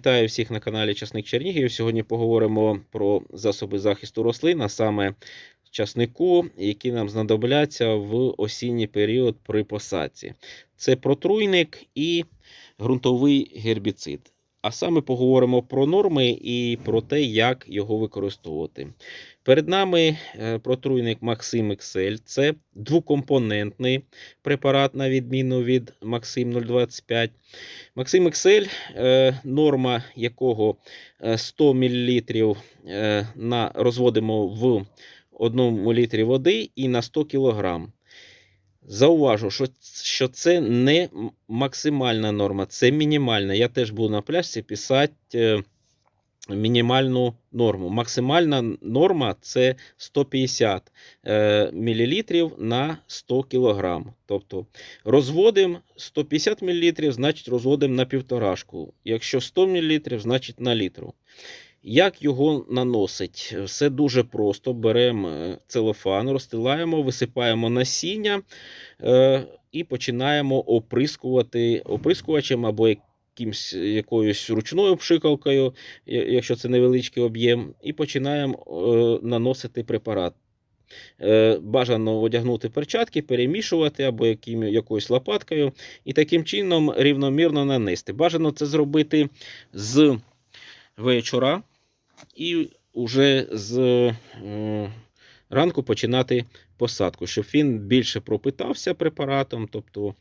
Вітаю всіх на каналі Часник Чернігів. Сьогодні поговоримо про засоби захисту рослин, а саме часнику, які нам знадобляться в осінній період при посадці. Це протруйник і ґрунтовий гербіцид. А саме поговоримо про норми і про те, як його використовувати. Перед нами е, протруйник Maxim XL. Це двокомпонентний препарат, на відміну від Maxim 025. Maxim XL, е, норма якого е, 100 мл е, на, розводимо в 1 літрі води і на 100 кг. Зауважу, що, що це не максимальна норма, це мінімальна. Я теж буду на пляжці писати е, мінімальну норму. Максимальна норма це 150 е, мл на 100 кг. Тобто розводимо 150 мл, значить розводимо на півторашку. Якщо 100 мл, значить на літру. Як його наносить? Все дуже просто. Беремо е, целофан, розстилаємо, висипаємо насіння е, і починаємо оприскувати оприскувачем або якимсь, якоюсь ручною пшикалкою, якщо це невеличкий об'єм, і починаємо е, наносити препарат. Е, Бажано одягнути перчатки, перемішувати або яким, якоюсь лопаткою, і таким чином рівномірно нанести. Бажано це зробити з вечора і вже з е, ранку починати посадку, щоб він більше пропитався препаратом. Тобто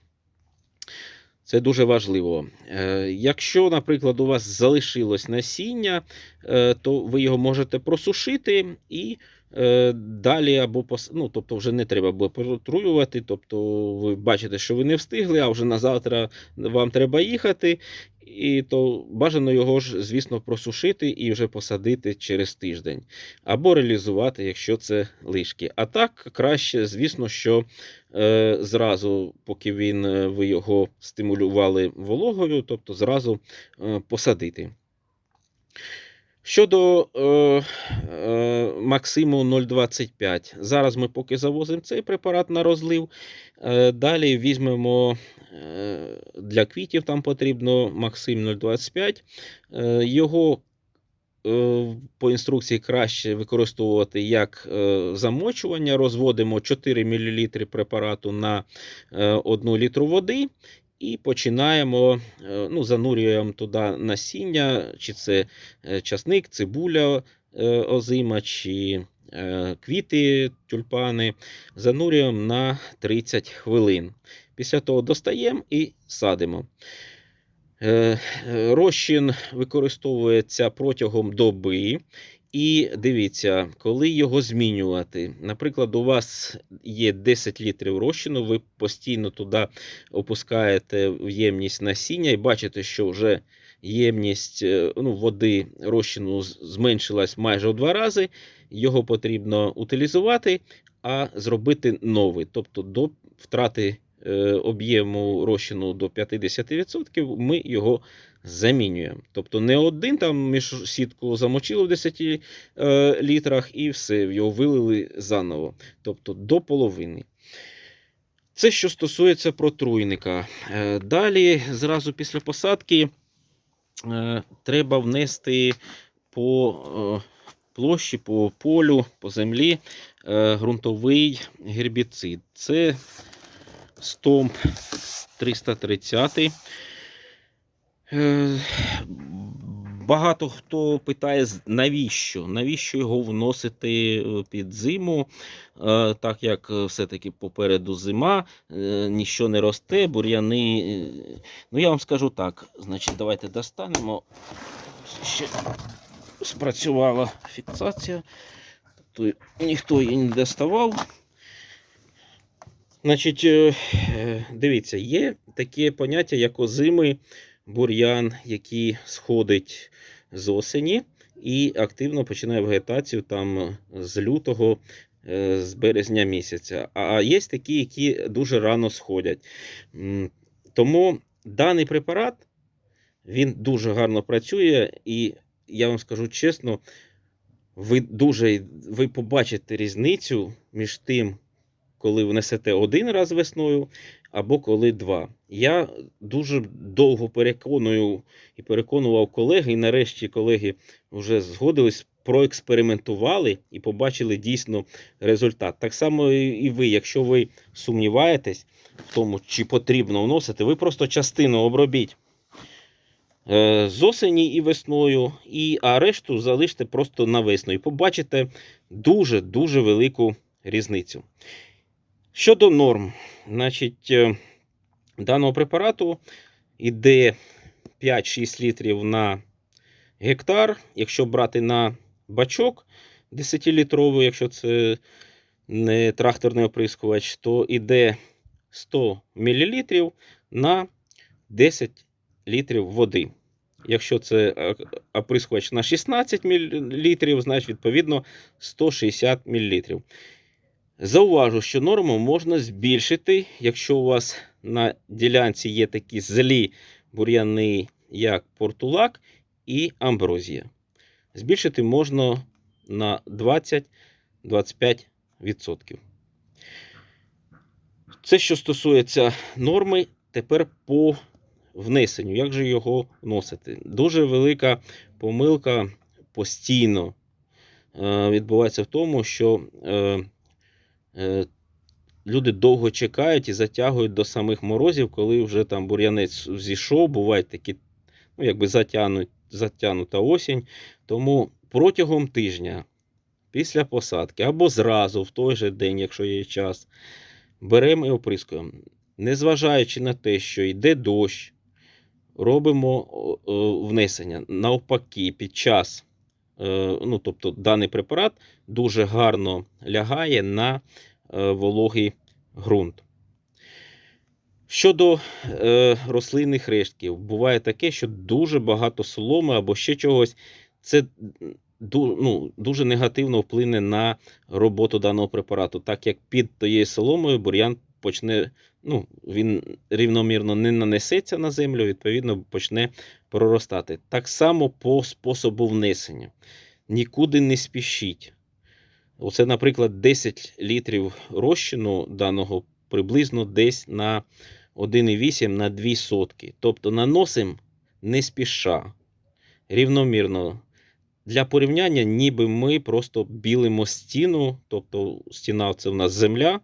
це дуже важливо. Е, Якщо, наприклад, у вас залишилось насіння, е, то ви його можете просушити і далі або пос... ну, тобто вже не треба буде протруювати. Тобто ви бачите, що ви не встигли, а вже на завтра вам треба їхати. І то бажано його ж, звісно, просушити і вже посадити через тиждень, або реалізувати, якщо це лишки. А так краще, звісно, що е, зразу, поки він е, ви його стимулювали вологою, тобто зразу е, посадити. Щодо е, е, Максиму 025, зараз ми поки завозимо цей препарат на розлив. Е, далі візьмемо е, для квітів, там потрібно Максим 025. Е, його е, по інструкції краще використовувати як е, замочування. Розводимо 4 мл препарату на 1 літру води. І починаємо, е, ну, занурюємо туди насіння, чи це е, часник, цибуля е, озима, чи квіти, тюльпани. Занурюємо на 30 хвилин. Після того достаємо і садимо. Розчин використовується протягом доби. І дивіться, коли його змінювати. Наприклад, у вас є 10 літрів розчину, ви постійно туди опускаєте в ємність насіння і бачите, що вже ємність е, ну, води розчину зменшилась майже в два рази. Його потрібно утилізувати, а зробити новий. Тобто до втрати об'єму розчину до 50% ми його замінюємо. Тобто не один там між сітку замочили в 10 е, літрах і все, його вилили заново. Тобто до половини. Це що стосується протруйника. Е, Далі, зразу після посадки, е, треба внести по е, площі, по полю, по землі е, ґрунтовий гербіцид. Це стомп 330. Е, Багато хто питає, навіщо? Навіщо його вносити е, під зиму, Е, так як все-таки попереду зима, ніщо не росте, бур'яни. Ну, я вам скажу так. Значить, давайте достанемо. Ще спрацювала фіксація. Тобто ніхто її не доставав. Значить, е, е, дивіться, є таке поняття, як озимий бур'ян, який сходить з осені і активно починає вегетацію там з лютого, е, з березня місяця. А є такі, які дуже рано сходять. Тому даний препарат він дуже гарно працює, і я вам скажу чесно, ви дуже ви побачите різницю між тим, коли внесете один раз весною, або коли два. Я дуже довго переконую і переконував колеги, і нарешті колеги вже згодились, проекспериментували і побачили дійсно результат. Так само і ви, якщо ви сумніваєтесь в тому, чи потрібно вносити, ви просто частину обробіть е, з осені і весною, і, а решту залиште просто на весну. І побачите дуже-дуже велику різницю. Щодо норм, значить, е, даного препарату йде 5-6 літрів на гектар. Якщо брати на бачок 10-літровий, якщо це не тракторний оприскувач, то йде 100 мл на 10 літрів води. Якщо це е, оприскувач на 16 мл, значить відповідно 160 мл. Зауважу, що норму можна збільшити, якщо у вас на ділянці є такі злі бур'яни, як портулак і амброзія. Збільшити можна на 20-25%. Це що стосується норми, тепер по внесенню. Як же його вносити? Дуже велика помилка постійно е, відбувається в тому, що е, люди довго чекають і затягують до самих морозів, коли вже там бур'янець зійшов, бувають такі, ну, якби затягнуть, затягнута осінь. Тому протягом тижня після посадки або зразу в той же день, якщо є час, беремо і оприскуємо. Незважаючи на те, що йде дощ, робимо внесення. Навпаки, під час, е, ну, тобто даний препарат дуже гарно лягає на е, вологий ґрунт. Щодо е, рослинних рештків, буває таке, що дуже багато соломи або ще чогось. Це ду- ну, дуже негативно вплине на роботу даного препарату, так як під тією соломою бур'ян почне, ну, він рівномірно не нанесеться на землю, відповідно, почне проростати. Так само по способу внесення. Нікуди не спішіть. Оце, наприклад, 10 літрів розчину даного приблизно десь на 1,8 на 2 сотки. Тобто наносимо не спіша, рівномірно. Для порівняння, ніби ми просто білимо стіну, тобто стіна це в нас земля,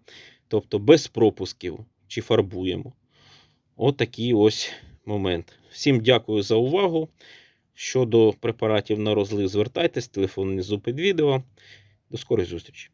тобто без пропусків чи фарбуємо. От такий ось момент. Всім дякую за увагу. Щодо препаратів на розлив, звертайтесь, телефон внизу під відео. До скорої зустрічі!